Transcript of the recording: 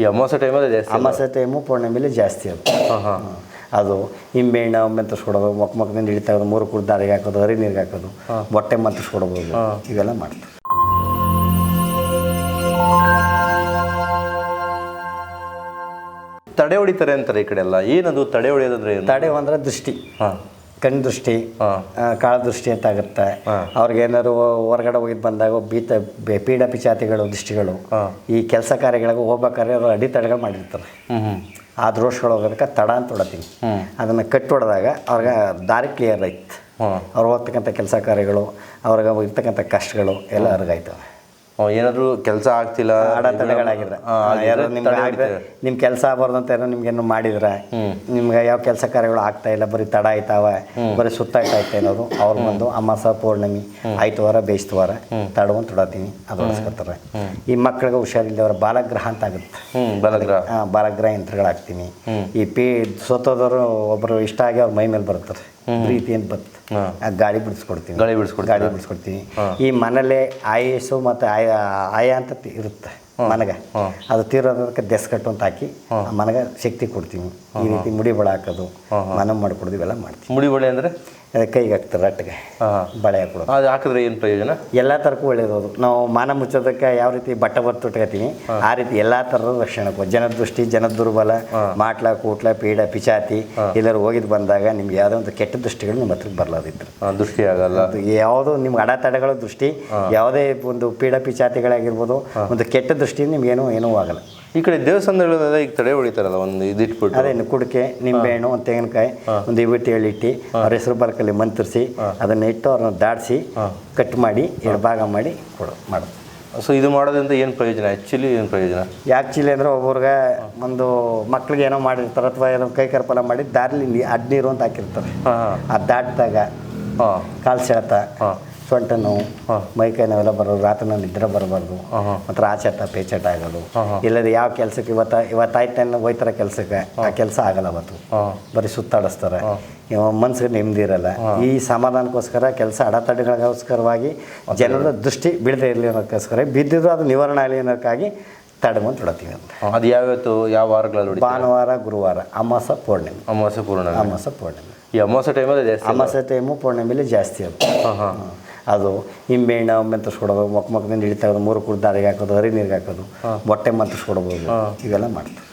ಈ ಅಮಾವಾಸ್ಯೆ ಟೈಮಲ್ಲಿ ಜಾಸ್ತಿ ಅಮಾಸೆ ಟೈಮು ಮೇಲೆ ಜಾಸ್ತಿ ಅದು. ಹಾಂ ಅದು ನಿಂಬೆಹಣ್ಣು ಮಂತ್ರಿಸ್ಕೊಡೋದು ಮೊಕ್ಕ ಮೊಕ್ಕದಿಂದ ಹಿಡಿ ತೆಗೆದು ಮೂರು ಕುಡ್ದು ದಾರಿಗೆ ಹಾಕೋದು ಹರಿ ನೀರಿಗೆ ಹಾಕೋದು ಬೊಟ್ಟೆ ಮಂತ್ರಿಸ್ಕೊಡ್ಬೋದು ಇವೆಲ್ಲ ಮಾಡ್ತಾರೆ. ತಡೆ ಹೊಡಿತಾರೆ ಅಂತಾರೆ ಈ ಕಡೆ ಎಲ್ಲ. ಏನದು ತಡೆ ಹೊಡೆಯೋದಂದ್ರೆ ತಡೆ ಅಂದ್ರೆ ದೃಷ್ಟಿ. ಹಾಂ. ಕಣ್ಣು ದೃಷ್ಟಿ ಕಾಳ ದೃಷ್ಟಿ ಅಂತ ಆಗುತ್ತೆ ಅವ್ರಿಗೆ ಏನಾದ್ರು ಹೊರಗಡೆ ಹೋಗಿದ್ದು ಬಂದಾಗ ಬೀತ ಪೀಡಾ ಪಿಚಾತಿಗಳು ದೃಷ್ಟಿಗಳು ಈ ಕೆಲಸ ಕಾರ್ಯಗಳಿಗೆ ಹೋಗ್ಬೇಕಾದ್ರೆ ಅವರು ಅಡಿತಡೆಗಳು ಮಾಡಿರ್ತಾರೆ. ಆ ದೋಷಗಳು ಹೋಗೋದಕ್ಕೆ ತಡ ಅಂತ ಹೊಡತೀನಿ ಅದನ್ನು ಕಟ್ಟು ಹೊಡೆದಾಗ ಅವ್ರಿಗೆ ದಾರಿ ಕ್ಲಿಯರ್ ಆಯ್ತು. ಅವ್ರು ಹೋಗ್ತಕ್ಕಂಥ ಕೆಲಸ ಕಾರ್ಯಗಳು ಅವ್ರಿಗೆ ಇರ್ತಕ್ಕಂಥ ಕಷ್ಟಗಳು ಎಲ್ಲ ಅರ್ಗಾಯ್ತವೆ. ಏನಾದರೂ ಕೆಲಸ ಆಗ್ತಿಲ್ಲ ಅಡೆತಡೆಗಳಾಗಿದ್ರೆ ಹಾ, ಯಾರೋ ನಿಮ್ಗೆ ನಿಮ್ಮ ಕೆಲಸ ಆಗ್ಬಾರ್ದು ಅಂತ ಏನೋ ನಿಮ್ಗೇನು ಮಾಡಿದ್ರೆ ನಿಮ್ಗೆ ಯಾವ ಕೆಲಸ ಕಾರ್ಯಗಳು ಆಗ್ತಾ ಇಲ್ಲ ಬರೀ ತಡ ಆಯ್ತಾವ ಬರೀ ಸುತ್ತಾಯ್ತಾಯ್ತು ಅನ್ನೋದು ಅವ್ರು ಬಂದು ಅಮಾಸ ಪೌರ್ಣಮಿ ಆಯ್ತವಾರ ಬೇಯಿಸ್ತವಾರ ತಡವಂತ ತೊಡತೀನಿ ಅದು ಹೊಡಿಸ್ಕೊತಾರೆ ಈ ಮಕ್ಕಳಿಗೆ ಹುಷಾರಿಲ್ಲದವ್ರ ಬಾಲಗ್ರಹ ಅಂತ ಆಗುತ್ತೆ. ಹ್ಞೂ ಬಲಗ್ರ ಆ, ಬಾಲಗ್ರಹ ಯಂತ್ರಗಳು ಹಾಕ್ತೀನಿ ಈ ಪಿ ಸೋತೋದವರು ಒಬ್ಬರು ಇಷ್ಟ ಆಗಿ ಅವ್ರ ಮೈ ಮೇಲೆ ಬರ್ತಾರೆ ಪ್ರೀತಿ ಅಂತ ಬತ್ತು ಗಾಳಿ ಬಿಡಿಸ್ಕೊಡ್ತೀನಿ. ಗಾಡಿ ಬಿಡಿಸ್ಕೊಡ್ತೀವಿ ಗಾಳಿ ಬಿಡಿಸ್ಕೊಡ್ತೀನಿ. ಈ ಮನೇಲೆ ಆಯಸ್ಸು ಮತ್ತು ಆಯ ಆಯ ಅಂತ ಇರುತ್ತೆ ಮನಗ. ಅದು ತೀರೋದಕ್ಕೆ ದೆಸ್ಕಟ್ಟು ಅಂತ ಹಾಕಿ ಮನಗ ಶಕ್ತಿ ಕೊಡ್ತೀನಿ ಈ ರೀತಿ ಮುಡಿ ಬಳ ಹಾಕೋದು ಮನ ಮಾಡ್ಕೊಡೋದು ಇವೆಲ್ಲ ಮಾಡ್ತೀವಿ. ಮುಡಿ ಬಳೆ ಅಂದರೆ? ಅದೇ ಕೈಗೆ ಹಾಕ್ತಾರೆ ರಟ್ಟಿಗೆ. ಬಳೆ ಹಾಕೊಡೋದು ಅದು ಹಾಕಿದ್ರೆ ಏನು ಪ್ರಯೋಜನ? ಎಲ್ಲ ಥರಕ್ಕೂ ಒಳ್ಳೇದು ನಾವು ಮಾನ ಮುಚ್ಚೋದಕ್ಕೆ ಯಾವ ರೀತಿ ಬಟ್ಟೆ ಬರ್ತು ಇಟ್ಕೊತೀವಿ ಆ ರೀತಿ ಎಲ್ಲ ಥರದ ರಕ್ಷಣೆ ಜನ ದೃಷ್ಟಿ ಜನದ ದುರ್ಬಲ ಮಾಟ್ಲ ಕೂಟ್ಲ ಪೀಡ ಪಿಚಾತಿ ಎಲ್ಲರೂ ಹೋಗಿದ್ದು ಬಂದಾಗ ನಿಮ್ಗೆ ಯಾವುದೋ ಒಂದು ಕೆಟ್ಟ ದೃಷ್ಟಿಗಳು ನಿಮ್ಮ ಹತ್ರಕ್ಕೆ ಬರಲಾದಿದ್ರು ದೃಷ್ಟಿ ಆಗಲ್ಲ. ಅದು ಯಾವುದೋ ನಿಮ್ಗೆ ಅಡೆತಡೆಗಳ ದೃಷ್ಟಿ ಯಾವುದೇ ಒಂದು ಪೀಡ ಪಿಚಾತಿಗಳಾಗಿರ್ಬೋದು ಒಂದು ಕೆಟ್ಟ ದೃಷ್ಟಿ ನಿಮ್ಗೇನು ಏನೂ ಆಗಲ್ಲ. ಈ ಕಡೆ ದೇವಸ್ಥಾನಗಳೆಲ್ಲ ಈಗ ತಡೆ ಹೊಡಿತಾರಲ್ಲ ಒಂದು ಇದಿಟ್ಬಿಟ್ಟು. ಅದೇನು ಕುಡಿಕೆ ನಿಂಬೆಹಣ್ಣು ಒಂದು ತೆಂಗಿನಕಾಯಿ ಒಂದು ವಿಭೂತಿ ಹೇಳಿಟ್ಟು ಅವ್ರ ಹೆಸರು ಬರ್ಕಲ್ಲಿ ಮಂತ್ರಿಸಿ ಅದನ್ನ ಇಟ್ಟು ಅವ್ರನ್ನ ದಾಡಿಸಿ ಕಟ್ ಮಾಡಿ ಎರಡು ಭಾಗ ಮಾಡಿ ಕೊಡು ಮಾಡೋದು. ಸೊ ಇದು ಮಾಡೋದ್ರಿಂದ ಏನು ಪ್ರಯೋಜನ? ಆ್ಯಕ್ಚುಲಿ ಏನು ಪ್ರಯೋಜನ? ಆ್ಯಕ್ಚುಲಿ ಅಂದರೆ ಒಬ್ಬರಿಗೆ ಒಂದು ಮಕ್ಳಿಗೆ ಏನೋ ಮಾಡಿರ್ತಾರೆ ಅಥವಾ ಏನೋ ಕೈ ಕರ್ಪಲ ಮಾಡಿ ದಾರಿಲಿ ನೀ ಅಡ್ ನೀರು ಅಂತ ಹಾಕಿರ್ತಾರೆ. ಆ ದಾಟಿದಾಗ ಕಾಲು ಸೆಳೆತ. ಸೊಂಟ ನೋವು ಮೈಕೈ ನೋವೆಲ್ಲ ಬರೋದು ರಾತ್ರಿ ನಿದ್ರೆ ಬರಬಾರ್ದು. ಮತ್ತೆ ಆಚಟ ಪೇಚಟ ಆಗೋದು. ಇಲ್ಲದೆ ಯಾವ ಕೆಲಸಕ್ಕೆ ಇವತ್ತ ಇವತ್ತಾಯ್ತೇನು ಹೋಯ್ತಾರ ಕೆಲಸಕ್ಕೆ ಆ ಕೆಲಸ ಆಗಲ್ಲ ಅವತ್ತು. ಬರೀ ಸುತ್ತಾಡಿಸ್ತಾರೆ. ಮನ್ಸಿಗೆ ನೆಮ್ಮದಿ ಇರಲ್ಲ. ಈ ಸಮಾಧಾನಕ್ಕೋಸ್ಕರ ಕೆಲಸ ಅಡೆತಡೆಗಳಿಗೋಸ್ಕರವಾಗಿ ಜನರ ದೃಷ್ಟಿ ಬೀಳದೆ ಇರಲಿ ಅನ್ನೋದಕ್ಕೋಸ್ಕರ ಬಿದ್ದಿದ್ರು ಅದು ನಿವಾರಣೆ ಆಗಲಿ ಅನ್ನೋಕ್ಕಾಗಿ ತಡೆಮಂತ ಹೊಡತೀವಿ ಅಂತ. ಅದು ಯಾವತ್ತು ಯಾವ ವಾರಗಳಲ್ಲಿ ಭಾನುವಾರ ಗುರುವಾರ ಅಮಾಸ ಪೂರ್ಣಿಮೆ. ಅಮಾಸ ಪೂರ್ಣ ಅಮಾಸ ಪೂರ್ಣಿಮೆ. ಈ ಅಮಾಸ ಟೈಮಲ್ಲಿ ಜಾಸ್ತಿ ಅಮಾಸೆ ಟೈಮು ಪೂರ್ಣಿಮೆಯಲ್ಲಿ ಜಾಸ್ತಿ ಅದು ಹಾಂ. ಹಾಂ. ಅದು ನಿಂಬೆಹಣ್ಣು ಸುಡೋದು ಮೊಕ್ಕ ಮೊಕ್ಕದಿಂದ ಹಿಡಿತಾ ತೆಗೆದು ಮೂರು ಕುಡ್ದಾರಿಗೆ ಹಾಕೋದು ಹರಿ ನೀರಿಗೆ ಹಾಕೋದು ಬೊಟ್ಟೆ ಮಂತ್ರಿಸ್ಕೊಡ್ಬೋದು ಇವೆಲ್ಲ ಮಾಡ್ತಾರೆ.